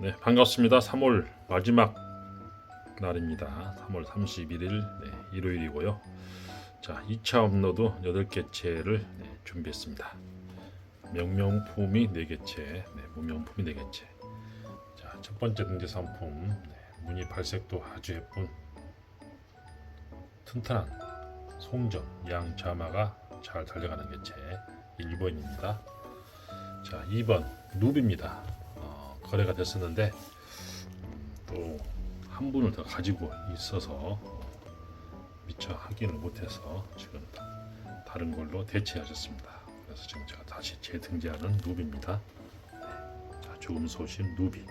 네, 반갑습니다. 3월 마지막 날입니다. 3월 31일 네, 일요일이고요. 자, 2차 업로드 8개체를 네, 준비했습니다. 명명품이 4개체, 네, 무명품이 4개체. 자, 첫 번째 등재 상품 네, 무늬 발색도 아주 예쁜 튼튼한 송정 양 자마가 잘 달려가는 개체 1번입니다. 자, 2번 누비입니다. 어, 거래가 됐었는데 음, 또한 분을 더 가지고 있어서 어, 미처 확인을 못해서 지금 다른 걸로 대체하셨습니다. 그래서 지금 제가 다시 재등재하는 누비입니다. 네. 자, 죽음 소심 누비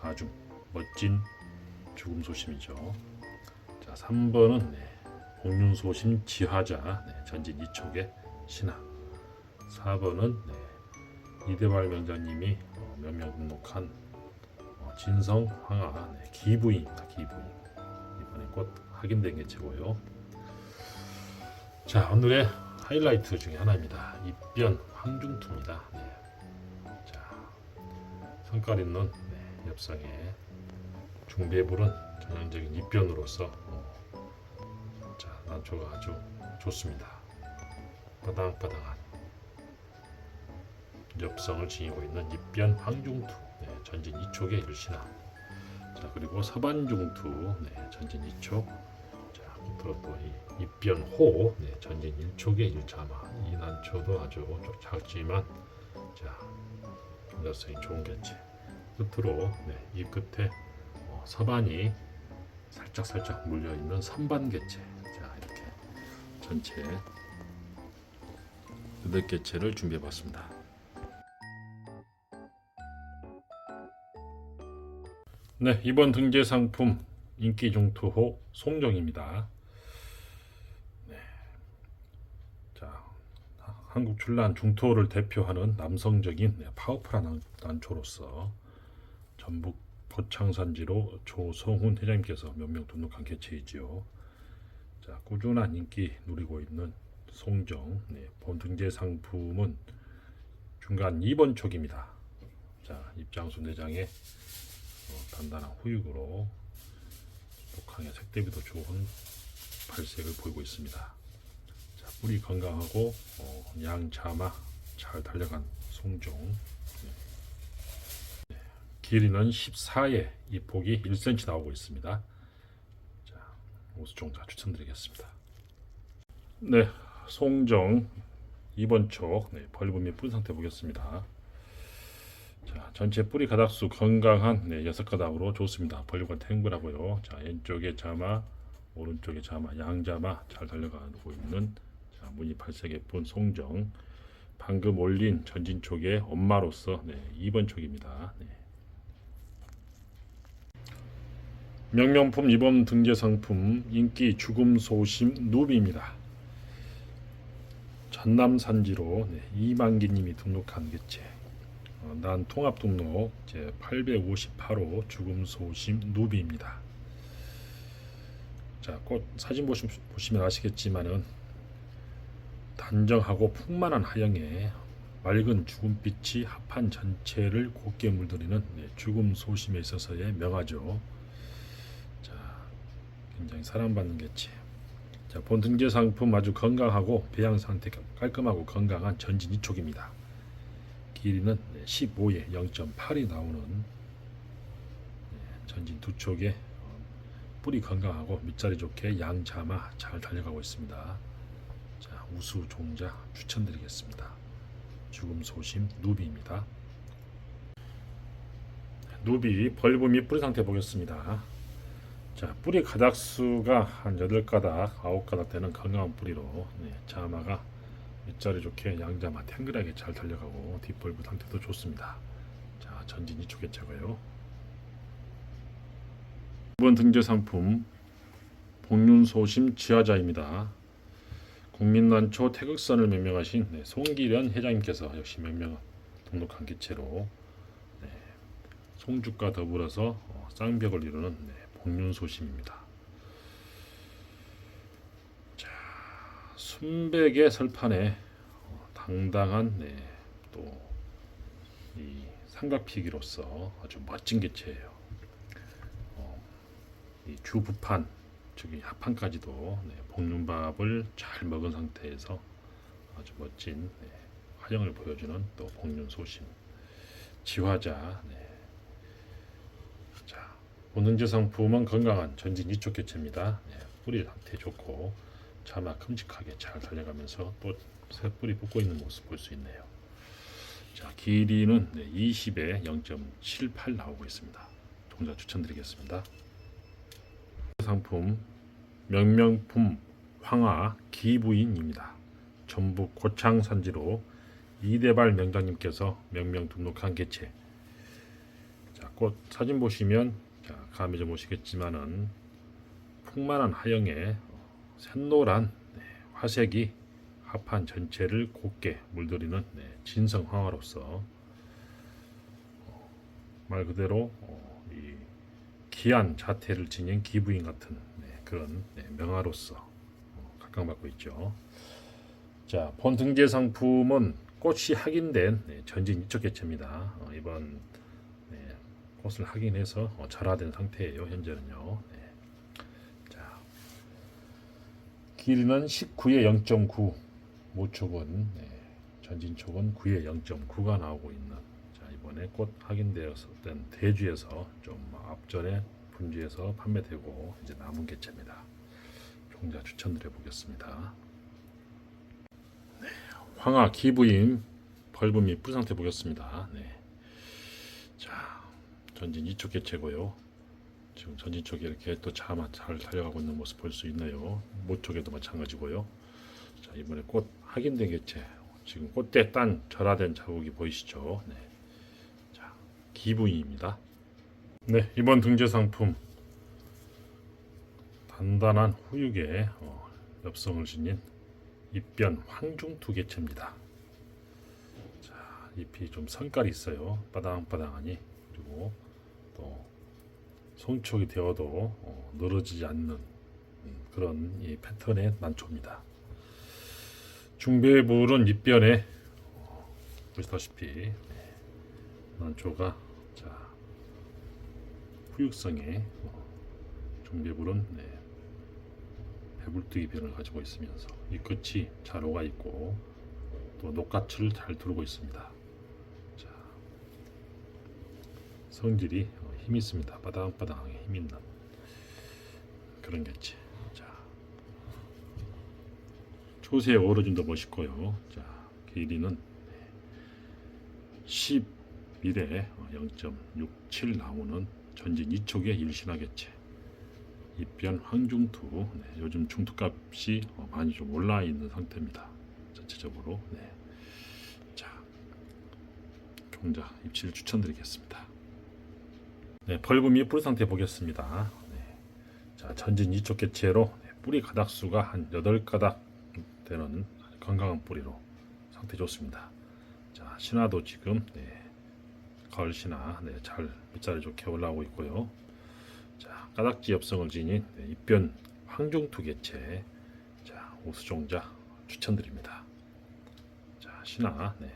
아주 멋진 죽음 소심이죠. 자, 3번은 네, 공륜 소심 지화자 네, 전진 이촉의 신화 4번은 네, 이대발 명장님이 어, 몇명 등록한 어, 진성 황하 네, 기부인입니다. 기부인 이번에 곧 확인된 개체고요. 자 오늘의 하이라이트 중에 하나입니다. 입변 황중투입니다. 네. 자 성깔 있는 네, 엽상의 중배불은 전형적인 입변으로서 어, 자 난초가 아주 좋습니다. 바당바당한 엽성을 지니고 있는 입변 황중투 네, 전진 2촉의 일신화. 자 그리고 서반중투 네, 전진 2촉 자 끝으로 또이 입변호 네, 전진 1촉의 일자마. 이 난초도 아주 좀 작지만 자 감자성이 좋은 개체. 끝으로 네, 이 끝에 어, 서반이 살짝 살짝 물려 있는 선반 개체. 자 이렇게 전체 8개체를 준비해 봤습니다. 네, 이번 등재 상품 인기 중투호 송정입니다. 네. 자, 한국 출란 중투호를 대표하는 남성적인 네, 파워풀한 난- 난초로서 전북 포창산지로 조성훈 회장님께서 몇명 등록한 개체이지요. 자, 꾸준한 인기 누리고 있는 송정 네, 본 등재 상품은 중간 2번 촉입니다. 자, 내장에 어, 단단한 후육으로 독하게 색 대비도 좋은 발색을 보이고 있습니다. 자, 뿌리 건강하고 어, 양자마 잘 달려간 송종. 네. 네, 길이는 14에 이 폭이 1cm 나오고 있습니다. 자, 우수종자 추천드리겠습니다. 네, 송정 2번 촉 네, 벌브 및 뿌리 상태 보겠습니다. 자, 전체 뿌리 가닥수 건강한 네, 여섯 가닥으로 좋습니다. 벌류가 탱글하고요. 자, 왼쪽에 자마, 오른쪽에 자마, 양자마 잘 달려가고 있는 자, 무늬 발색 예쁜 송정. 방금 올린 전진 촉의 엄마로서 네, 2번 촉입니다. 네. 명명품 이번 등재 상품 인기 죽음 소심 누비입니다. 전남 산지로 네, 이만기님이 등록한 개체. 어, 난 통합 등록 제 858호 죽음 소심 누비입니다. 자, 꽃 사진 보시, 보시면 아시겠지만은 단정하고 풍만한 하영에 맑은 죽음빛이 합한 전체를 곱게 물들이는 네, 죽음 소심에 있어서의 명화죠. 자, 굉장히 사랑받는 개체. 자, 본 등재 상품 아주 건강하고 배양 상태 깔끔하고 건강한 전진 이촉입니다. 길이는 15에 0.8이 나오는 네, 전진 두 촉에 어, 뿌리 건강하고 밑자리 좋게 양자마 잘 달려가고 있습니다. 자, 우수 종자 추천드리겠습니다. 죽음 소심 누비입니다. 누비 벌브 및 뿌리 상태 보겠습니다. 자, 뿌리 가닥수가 한 8가닥, 9가닥 되는 건강한 뿌리로 네, 자마가 밑자리 좋게 양자마 탱글하게 잘 달려가고 뒷벌브 상태도 좋습니다. 자 전진 이 쪽에 제거요. 이번 등재 상품 복륜소심 지하자입니다. 국민난초 태극선을 명명하신 네, 송기련 회장님께서 역시 명명 등록한 개체로 네, 송죽과 더불어서 어, 쌍벽을 이루는 네, 복륜소심입니다. 순백의 설판에 어, 당당한 네, 또이 삼각피기로서 아주 멋진 개체예요. 어, 이 주부판 저기 하판까지도 네, 볶는밥을 잘 먹은 상태에서 아주 멋진 네, 화형을 보여주는 또 복륜 소심 지화자 네. 자 본능제 상품은 건강한 전진 이쪽 개체입니다 네, 뿌리 상태 좋고 자막 큼직하게 잘 달려가면서 또 새 뿌리 뽑고 있는 모습 볼 수 있네요. 자 길이는 네, 20에 0.78 나오고 있습니다. 종자 추천드리겠습니다. 상품 명명품 황화 기부인입니다. 전북 고창 산지로 이대발 명장님께서 명명 등록한 개체. 자, 꽃 사진 보시면 자, 감이 좀 오시겠지만은 풍만한 하영에 샛노란 네, 화색이 합판 전체를 곱게 물들이는 네, 진성 황화로서 어, 말 그대로 어, 이 기한 자태를 지닌 기부인 같은 네, 그런 네, 명화로서 어, 각광받고 있죠. 자, 본 등재 상품은 꽃이 확인된 네, 전진 이쪽 개체입니다. 어, 이번 네, 꽃을 확인해서 어, 절화된 상태예요. 현재는요. 네. 자, 길이는 19에 0.9, 모촉은 네, 전진촉은 9에 0.9가 나오고 있는. 자, 이번에 꽃 확인되었던 대주에서 좀 앞전에 분주에서 판매되고 이제 남은 개체입니다. 종자 추천드려 보겠습니다. 황하 기부임 벌금이 뿌 상태 보겠습니다. 네. 자 전진 이쪽 개체고요. 지금 전진 쪽에 이렇게 또 자마 잘 달려가고 있는 모습 볼 수 있나요? 모 쪽에도 마찬가지고요. 자 이번에 꽃 확인된 개체 지금 꽃대 딴 절화된 자국이 보이시죠? 네. 자 기부임입니다. 네 이번 등재 상품 단단한 후육에 어, 엽성을 지닌 잎변 황중두 개체입니다. 자, 잎이 좀 성깔이 있어요. 바당바당하니 그리고 또 송촉이 되어도 어, 늘어지지 않는 음, 그런 이 패턴의 난초입니다. 중배불은 잎변에 어, 보시다시피 네, 난초가 자 후육성에 어, 중배불은 네, 배불뚝이 변을 가지고 있으면서 이 끝이 자로가 있고 또 녹가치를 잘 두르고 있습니다. 자, 성질이 어, 힘 있습니다. 바닥바닥하게 힘 있는 그런 개체. 자, 초세의 어르신도 멋있고요. 자, 길이는 11에 0.67 나오는 전진 2촉의 일신화 개체. 입변 황중투 네, 요즘 중투값이 어, 많이 좀 올라 있는 상태입니다. 전체적으로 네. 자 종자 입치를 추천드리겠습니다. 네, 벌금이 뿌리 상태 보겠습니다. 네. 자 전진 이쪽 개체로 네, 뿌리 가닥수가 한 8가닥 되는 건강한 뿌리로 상태 좋습니다. 자 신화도 지금 네, 가을 신화 네, 잘 밑자리 좋게 올라오고 있고요. 자, 까닥지 엽성을 지닌 네, 입변 황중투 개체 자, 오수종자 추천드립니다. 자, 신화 네,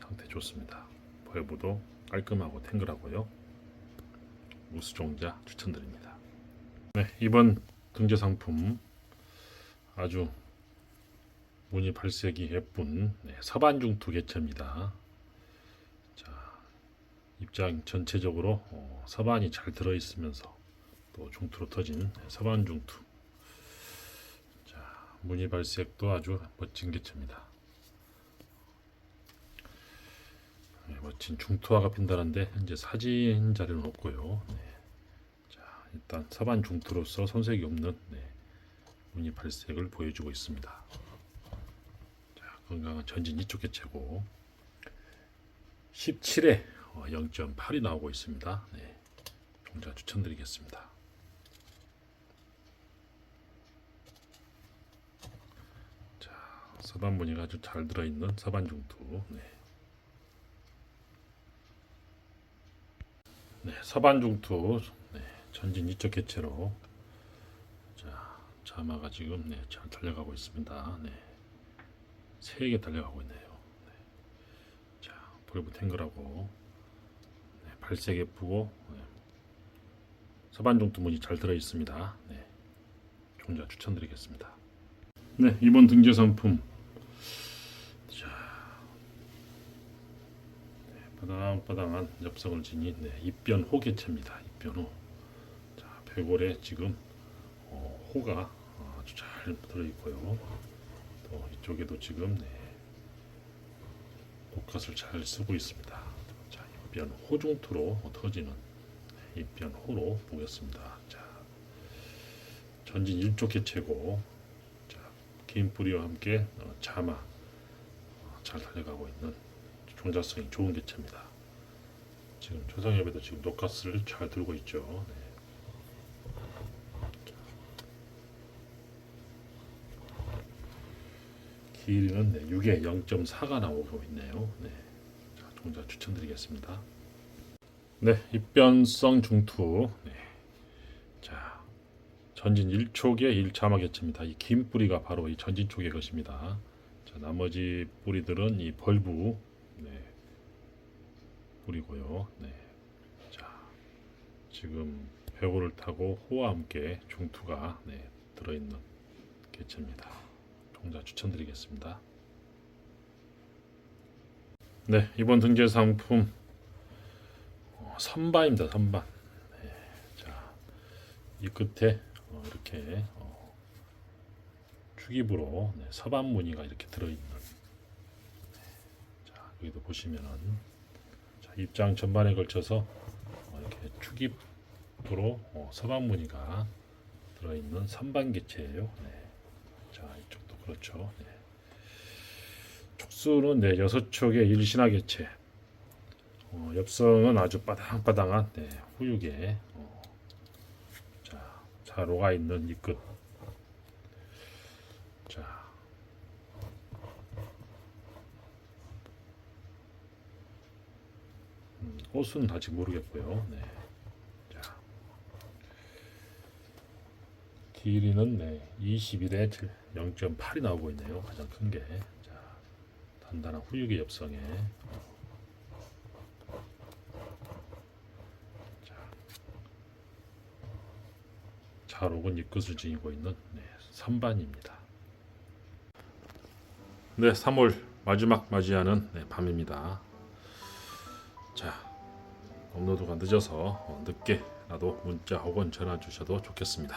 상태 좋습니다. 벌부도 깔끔하고 탱글하고요. 우수종자 추천드립니다. 네, 이번 등재 상품 아주 무늬 발색이 예쁜 네, 서반중투 개체입니다. 자, 입장 전체적으로 어, 서반이 잘 들어 있으면서 또 중투로 터진 서반 중투. 자, 무늬 발색도 아주 멋진 개체입니다. 네, 멋진 중투화가 핀다는데 현재 사진 자료는 없고요. 네. 자, 일단 서반 중투로서 손색이 없는 네, 무늬 발색을 보여주고 있습니다. 자, 건강한 전진 이쪽 개체고 17에 0.8이 나오고 있습니다. 네, 종자 추천드리겠습니다. 서반 무늬가 아주 잘 들어있는 서반 중투. 네. 네, 서반 중투. 네, 전진 이쪽 개체로 자 자마가 지금 네, 잘 달려가고 있습니다. 네, 세게 달려가고 있네요. 네. 자, 볼부 탱글하고 발색 예쁘고 네. 서반종투 무늬 잘 들어 있습니다. 네. 종자 추천드리겠습니다. 네 이번 등재 상품 자 네, 바당바당한 엽성을 지닌 네, 입변 호 개체입니다. 입변호 자 배골에 지금 어, 호가 아주 잘 들어 있고요. 또 이쪽에도 지금 네, 독갓을 잘 쓰고 있습니다. 자, 입변 호중투로 터지는 네, 입변 호로 보겠습니다. 자, 전진 일조 개체고, 자, 긴 뿌리와 함께 어, 자마 어, 잘 달려가고 있는 종자성이 좋은 개체입니다. 지금 조상엽에도 지금 독갓을 잘 들고 있죠. 네. 길이는 네, 6에 0.4가 나오고 있네요. 네. 자, 종자 추천드리겠습니다. 네, 입변성 중투. 네. 자, 전진 1촉의 1자마 개체입니다. 이 긴 뿌리가 바로 이 전진 쪽의 것입니다. 자, 나머지 뿌리들은 이 벌부 네. 뿌리고요. 네. 자, 지금 배고를 타고 호와 함께 중투가 네, 들어있는 개체입니다. 종자 추천드리겠습니다. 네, 이번 등재 상품 어, 선반입니다. 선반. 네, 자, 이 끝에 어, 이렇게 어, 축입으로 네, 서반 무늬가 이렇게 들어있는. 여기도 보시면은 자, 입장 전반에 걸쳐서 어, 이렇게 축입으로 어, 서반 무늬가 들어있는 선반 개체예요. 네. 자, 이쪽도 그렇죠. 네. 촉수는 네, 여섯 촉의 일신화 개체. 어, 엽성은 아주 바당바당한 네, 후육에 어, 자, 자로가 있는 이 끝. 자, 음, 꽃은 아직 모르겠고요. 네. 자, 길이는 네, 21에 0.8이 나오고 있네요. 가장 큰 게. 자, 단단한 후육의 엽성에. 자, 자록은 입끝을 지니고 있는 네, 선반입니다. 네, 3월 마지막 맞이하는 네, 밤입니다. 자, 업로드가 늦어서 어, 늦게라도 문자 혹은 전화 주셔도 좋겠습니다.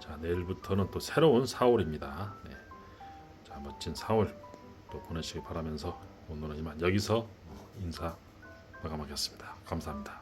자 내일부터는 또 새로운 4월입니다. 네. 자 멋진 4월 또 보내시기 바라면서 오늘은 이만 여기서 인사 마감하겠습니다. 감사합니다.